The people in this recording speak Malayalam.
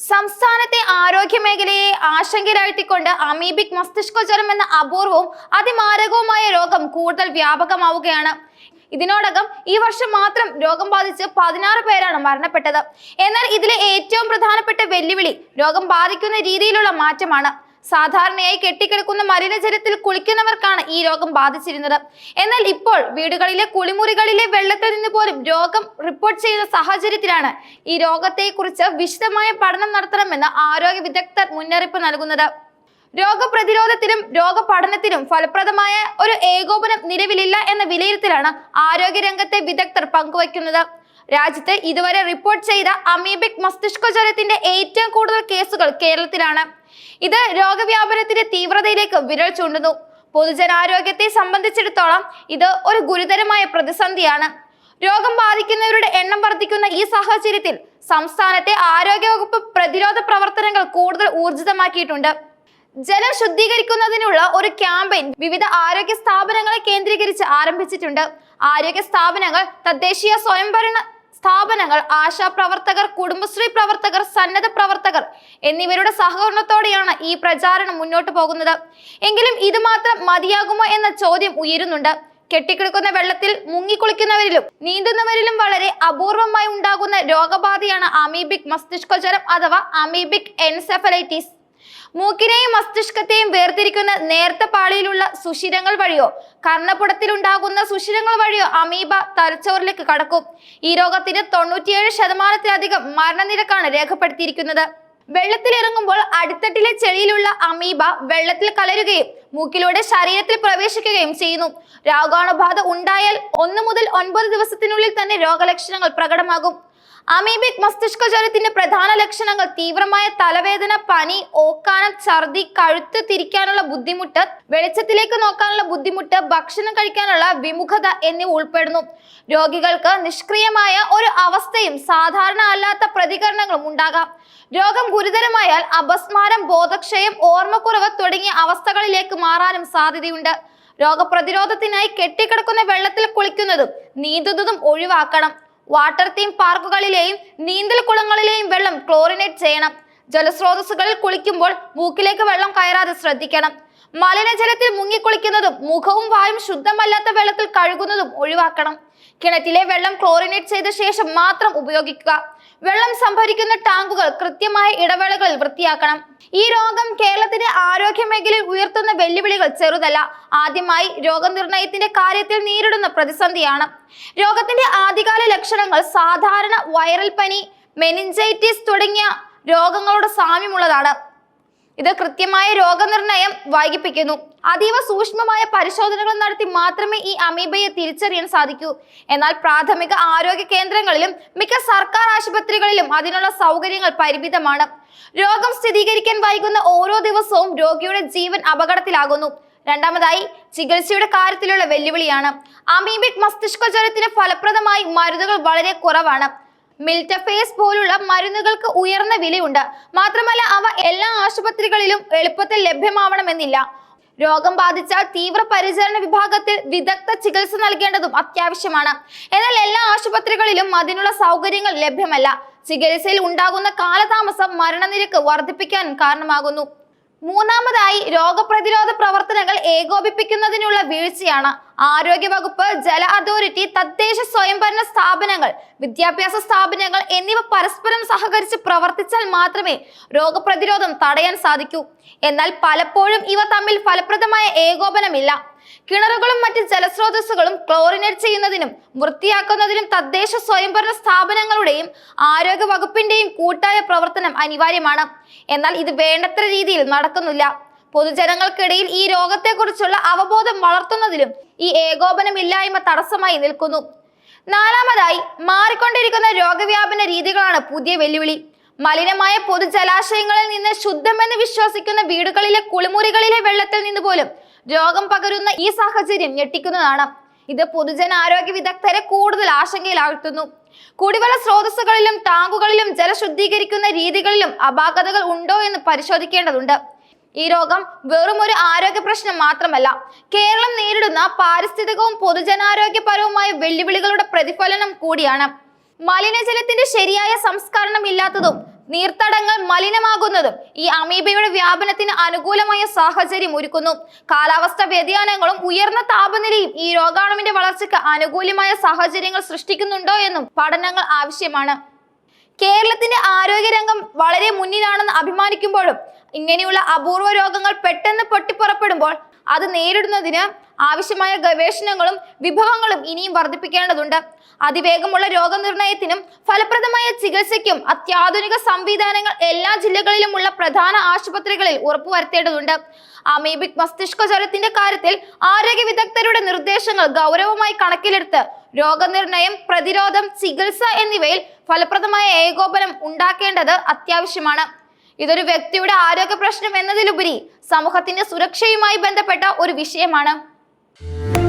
സംസ്ഥാനത്തെ ആരോഗ്യ മേഖലയെ ആശങ്കയിലാഴ്ത്തിക്കൊണ്ട് അമീബിക് മസ്തിഷ്കജ്വരം എന്ന അപൂർവവും അതിമാരകവുമായ രോഗം കൂടുതൽ വ്യാപകമാവുകയാണ്. ഇതിനോടകം ഈ വർഷം മാത്രം രോഗം ബാധിച്ച് പതിനാറ് പേരാണ് മരണപ്പെട്ടത്. എന്നാൽ ഇതിലെ ഏറ്റവും പ്രധാനപ്പെട്ട വെല്ലുവിളി രോഗം ബാധിക്കുന്ന രീതിയിലുള്ള മാറ്റമാണ്. സാധാരണയായി കെട്ടിക്കിടക്കുന്ന മലിനജലത്തിൽ കുളിക്കുന്നവർക്കാണ് ഈ രോഗം ബാധിച്ചിരുന്നത്. എന്നാൽ ഇപ്പോൾ വീടുകളിലെ കുളിമുറികളിലെ വെള്ളത്തിൽ നിന്ന് പോലും രോഗം റിപ്പോർട്ട് ചെയ്യുന്ന സാഹചര്യത്തിലാണ് ഈ രോഗത്തെക്കുറിച്ച് വിശദമായ പഠനം നടത്തണമെന്ന് ആരോഗ്യ വിദഗ്ധർ മുന്നറിയിപ്പ് നൽകുന്നത്. രോഗപ്രതിരോധത്തിനും രോഗപഠനത്തിനും ഫലപ്രദമായ ഒരു ഏകോപനം നിലവിലില്ല എന്ന വിലയിരുത്തലാണ് ആരോഗ്യരംഗത്തെ വിദഗ്ധർ പങ്കുവയ്ക്കുന്നത്. രാജ്യത്ത് ഇതുവരെ റിപ്പോർട്ട് ചെയ്ത അമീബിക് മസ്തിഷ്കജ്വരത്തിന്റെ ഏറ്റവും കൂടുതൽ കേസുകൾ കേരളത്തിലാണ്. ഇത് രോഗവ്യാപനത്തിന്റെ തീവ്രതയിലേക്ക് വിരൽ ചൂണ്ടുന്നു. പൊതുജനാരോഗ്യത്തെ സംബന്ധിച്ചിടത്തോളം ഇത് ഒരു ഗുരുതരമായ പ്രതിസന്ധിയാണ്. രോഗം ബാധിക്കുന്നവരുടെ എണ്ണം വർദ്ധിക്കുന്ന ഈ സാഹചര്യത്തിൽ സംസ്ഥാനത്തെ ആരോഗ്യവകുപ്പ് പ്രതിരോധ പ്രവർത്തനങ്ങൾ കൂടുതൽ ഊർജിതമാക്കിയിട്ടുണ്ട്. ജലം ശുദ്ധീകരിക്കുന്നതിനുള്ള ഒരു ക്യാമ്പയിൻ വിവിധ ആരോഗ്യ സ്ഥാപനങ്ങളെ കേന്ദ്രീകരിച്ച് ആരംഭിച്ചിട്ടുണ്ട്. ആരോഗ്യ സ്ഥാപനങ്ങൾ തദ്ദേശീയ സ്വയംഭരണ സ്ഥാപനങ്ങൾ ആശാപ്രവർത്തകർ കുടുംബശ്രീ പ്രവർത്തകർ സന്നദ്ധ പ്രവർത്തകർ എന്നിവരുടെ സഹകരണത്തോടെയാണ് ഈ പ്രചാരണം മുന്നോട്ട് പോകുന്നത്. എങ്കിലും ഇത് മാത്രം മതിയാകുമോ എന്ന ചോദ്യം ഉയരുന്നുണ്ട്. കെട്ടിക്കിടക്കുന്ന വെള്ളത്തിൽ മുങ്ങിക്കുളിക്കുന്നവരിലും നീന്തുന്നവരിലും വളരെ അപൂർവമായി ഉണ്ടാകുന്ന രോഗബാധയാണ് അമീബിക് മസ്തിഷ്കജ്വരം അഥവാ അമീബിക് എൻസെഫലൈറ്റിസ്. മൂക്കിനെയും മസ്തിഷ്കത്തെയും വേർതിരിക്കുന്ന നേർത്ത പാളിയിലുള്ള സുഷിരങ്ങൾ വഴിയോ കർണപുടത്തിലുണ്ടാകുന്ന സുഷിരങ്ങൾ വഴിയോ അമീബ തലച്ചോറിലേക്ക് കടക്കും. ഈ രോഗത്തിന് തൊണ്ണൂറ്റിയേഴ് ശതമാനത്തിലധികം മരണനിരക്കാണ് രേഖപ്പെടുത്തിയിരിക്കുന്നത്. വെള്ളത്തിൽ ഇറങ്ങുമ്പോൾ അടിത്തട്ടിലെ ചെളിയിലുള്ള അമീബ വെള്ളത്തിൽ കലരുകയും മൂക്കിലൂടെ ശരീരത്തിൽ പ്രവേശിക്കുകയും ചെയ്യുന്നു. രോഗാണുബാധ ഉണ്ടായാൽ ഒന്ന് മുതൽ ഒൻപത് ദിവസത്തിനുള്ളിൽ തന്നെ രോഗലക്ഷണങ്ങൾ പ്രകടമാകും. അമീബിക് മസ്തിഷ്കജ്വരത്തിന്റെ പ്രധാന ലക്ഷണങ്ങൾ തീവ്രമായ തലവേദന പനി ഓക്കാനം ഛർദി കഴുത്ത് തിരിക്കാനുള്ള ബുദ്ധിമുട്ട് വെളിച്ചത്തിലേക്ക് നോക്കാനുള്ള ബുദ്ധിമുട്ട് ഭക്ഷണം കഴിക്കാനുള്ള വിമുഖത എന്നിവ ഉൾപ്പെടുന്നു. രോഗികൾക്ക് നിഷ്ക്രിയമായ ഒരു അവസ്ഥയും സാധാരണ അല്ലാത്ത പ്രതികരണങ്ങളും ഉണ്ടാകാം. രോഗം ഗുരുതരമായാൽ അപസ്മാരം ബോധക്ഷയം ഓർമ്മക്കുറവ് തുടങ്ങിയ അവസ്ഥകളിലേക്ക് മാറാനും സാധ്യതയുണ്ട്. രോഗപ്രതിരോധത്തിനായി കെട്ടിക്കിടക്കുന്ന വെള്ളത്തിൽ കുളിക്കുന്നതും നീന്തുന്നതും ഒഴിവാക്കണം. വാട്ടർ തീം പാർക്കുകളിലെയും നീന്തൽ കുളങ്ങളിലെയും വെള്ളം ക്ലോറിനേറ്റ് ചെയ്യണം. ജലസ്രോതസ്സുകളിൽ കുളിക്കുമ്പോൾ മൂക്കിലേക്ക് വെള്ളം കയറാതെ ശ്രദ്ധിക്കണം. മലിനജലത്തിൽ മുങ്ങിക്കുളിക്കുന്നതും മുഖവും വായും ശുദ്ധമല്ലാത്ത വെള്ളത്തിൽ കഴുകുന്നതും ഒഴിവാക്കണം. കിണറ്റിലെ വെള്ളം ക്ലോറിനേറ്റ് ചെയ്ത ശേഷം മാത്രം ഉപയോഗിക്കുക. വെള്ളം സംഭരിക്കുന്ന ടാങ്കുകൾ കൃത്യമായ ഇടവേളകളിൽ വൃത്തിയാക്കണം. ഈ രോഗം കേരളത്തിന്റെ ആരോഗ്യ മേഖലയിൽ ഉയർത്തുന്ന വെല്ലുവിളികൾ ചെറുതല്ല. ആദ്യമായി രോഗനിർണയത്തിന്റെ കാര്യത്തിൽ നേരിടുന്ന പ്രതിസന്ധിയാണ്. രോഗത്തിന്റെ ആദ്യകാല ലക്ഷണങ്ങൾ സാധാരണ വൈറൽ പനി മെനിഞ്ചൈറ്റിസ് തുടങ്ങിയ രോഗങ്ങളോട് സാമ്യമുള്ളതാണ്. ഇത് കൃത്യമായ രോഗനിർണയം വൈകിപ്പിക്കുന്നു. അതീവ സൂക്ഷ്മമായ പരിശോധനകൾ നടത്തി മാത്രമേ ഈ അമീബയെ തിരിച്ചറിയാൻ സാധിക്കൂ. എന്നാൽ പ്രാഥമിക ആരോഗ്യ കേന്ദ്രങ്ങളിലും മിക്ക സർക്കാർ ആശുപത്രികളിലും അതിനുള്ള സൗകര്യങ്ങൾ പരിമിതമാണ്. രോഗം സ്ഥിരീകരിക്കാൻ വൈകുന്ന ഓരോ ദിവസവും രോഗിയുടെ ജീവൻ അപകടത്തിലാകുന്നു. രണ്ടാമതായി ചികിത്സയുടെ കാര്യത്തിലുള്ള വെല്ലുവിളിയാണ്. അമീബിക് മസ്തിഷ്കജ്വരത്തിന് ഫലപ്രദമായി മരുന്നുകൾ വളരെ കുറവാണ്. മിൽറ്റഫേസ് പോലുള്ള മരുന്നുകൾക്ക് ഉയർന്ന വിലയുണ്ട്. മാത്രമല്ല അവ എല്ലാ ആശുപത്രികളിലും എളുപ്പത്തിൽ ലഭ്യമാവണമെന്നില്ല. രോഗം ബാധിച്ചാൽ തീവ്രപരിചരണ വിഭാഗത്തിൽ വിദഗ്ധ ചികിത്സ നൽകേണ്ടതും അത്യാവശ്യമാണ്. എന്നാൽ എല്ലാ ആശുപത്രികളിലും അതിനുള്ള സൗകര്യങ്ങൾ ലഭ്യമല്ല. ചികിത്സയിൽ ഉണ്ടാകുന്ന കാലതാമസം മരണനിരക്ക് വർദ്ധിപ്പിക്കാനും കാരണമാകുന്നു. മൂന്നാമതായി രോഗപ്രതിരോധ പ്രവർത്തനങ്ങൾ ഏകോപിപ്പിക്കുന്നതിനുള്ള വീഴ്ചയാണ് ആരോഗ്യവകുപ്പ് ജല അതോറിറ്റി തദ്ദേശ സ്വയംഭരണ സ്ഥാപനങ്ങൾ വിദ്യാഭ്യാസ സ്ഥാപനങ്ങൾ എന്നിവ പരസ്പരം സഹകരിച്ച് പ്രവർത്തിച്ചാൽ മാത്രമേ രോഗപ്രതിരോധം തടയാൻ സാധിക്കൂ. എന്നാൽ പലപ്പോഴും ഇവ തമ്മിൽ ഫലപ്രദമായ ഏകോപനമില്ല. കിണറുകളും മറ്റ് ജലസ്രോതസ്സുകളും ക്ലോറിനേറ്റ് ചെയ്യുന്നതിനും വൃത്തിയാക്കുന്നതിനും തദ്ദേശ സ്വയംഭരണ സ്ഥാപനങ്ങളുടെയും ആരോഗ്യ വകുപ്പിന്റെയും കൂട്ടായ പ്രവർത്തനം അനിവാര്യമാണ്. എന്നാൽ ഇത് വേണ്ടത്ര രീതിയിൽ നടക്കുന്നില്ല. പൊതുജനങ്ങൾക്കിടയിൽ ഈ രോഗത്തെക്കുറിച്ചുള്ള അവബോധം വളർത്തുന്നതിലും ഈ ഏകോപനമില്ലായ്മ തടസ്സമായി നിൽക്കുന്നു. നാലാമതായി മാറിക്കൊണ്ടിരിക്കുന്ന രോഗവ്യാപന രീതികളാണ് പുതിയ വെല്ലുവിളി. മലിനമായ പൊതുജലാശയങ്ങളിൽ നിന്ന് ശുദ്ധമെന്ന് വിശ്വസിക്കുന്ന വീടുകളിലെ കുളിമുറികളിലെ വെള്ളത്തിൽ നിന്ന് പോലും രോഗം പകരുന്ന ഈ സാഹചര്യം ഞെട്ടിക്കുന്നതാണ്. ഇത് പൊതുജനാരോഗ്യ വിദഗ്ധരെ കൂടുതൽ ആശങ്കയിലാഴ്ത്തുന്നു. കുടിവെള്ള സ്രോതസ്സുകളിലും ടാങ്കുകളിലും ജലശുദ്ധീകരിക്കുന്ന രീതികളിലും അപാകതകൾ ഉണ്ടോ എന്ന് പരിശോധിക്കേണ്ടതുണ്ട്. ഈ രോഗം വെറും ഒരു ആരോഗ്യ പ്രശ്നം മാത്രമല്ല കേരളം നേരിടുന്ന പാരിസ്ഥിതികവും പൊതുജനാരോഗ്യപരവുമായ വെല്ലുവിളികളുടെ പ്രതിഫലനം കൂടിയാണ്. മലിനജലത്തിന്റെ ശരിയായ സംസ്കരണം ഇല്ലാത്തതും നീർത്തടങ്ങൾ മലിനമാകുന്നതും ഈ അമീബയുടെ വ്യാപനത്തിന് അനുകൂലമായ സാഹചര്യം ഒരുക്കുന്നു. കാലാവസ്ഥ വ്യതിയാനങ്ങളും ഉയർന്ന താപനിലയും ഈ രോഗാണുവിന്റെ വളർച്ചയ്ക്ക് അനുകൂലമായ സാഹചര്യങ്ങൾ സൃഷ്ടിക്കുന്നുണ്ടോ എന്നും പഠനങ്ങൾ ആവശ്യമാണ്. കേരളത്തിന്റെ ആരോഗ്യരംഗം വളരെ മുന്നിലാണെന്ന് അഭിമാനിക്കുമ്പോഴും ഇങ്ങനെയുള്ള അപൂർവ രോഗങ്ങൾ പെട്ടെന്ന് പൊട്ടിപ്പുറപ്പെടുമ്പോൾ അത് നേരിടുന്നതിന് ആവശ്യമായ ഗവേഷണങ്ങളും വിഭവങ്ങളും ഇനിയും വർദ്ധിപ്പിക്കേണ്ടതുണ്ട്. അതിവേഗമുള്ള രോഗനിർണയത്തിനും ഫലപ്രദമായ ചികിത്സയ്ക്കും അത്യാധുനിക സംവിധാനങ്ങൾ എല്ലാ ജില്ലകളിലുമുള്ള പ്രധാന ആശുപത്രികളിൽ ഉറപ്പുവരുത്തേണ്ടതുണ്ട്. അമീബിക് മസ്തിഷ്ക ജ്വരത്തിന്റെ കാര്യത്തിൽ ആരോഗ്യ വിദഗ്ധരുടെ നിർദ്ദേശങ്ങൾ ഗൗരവമായി കണക്കിലെടുത്ത് രോഗനിർണയം പ്രതിരോധം ചികിത്സ എന്നിവയിൽ ഫലപ്രദമായ ഏകോപനം ഉണ്ടാക്കേണ്ടത് അത്യാവശ്യമാണ്. ഇതൊരു വ്യക്തിയുടെ ആരോഗ്യ പ്രശ്നം എന്നതിലുപരി സമൂഹത്തിന്റെ സുരക്ഷയുമായി ബന്ധപ്പെട്ട ഒരു വിഷയമാണ്. Thank you.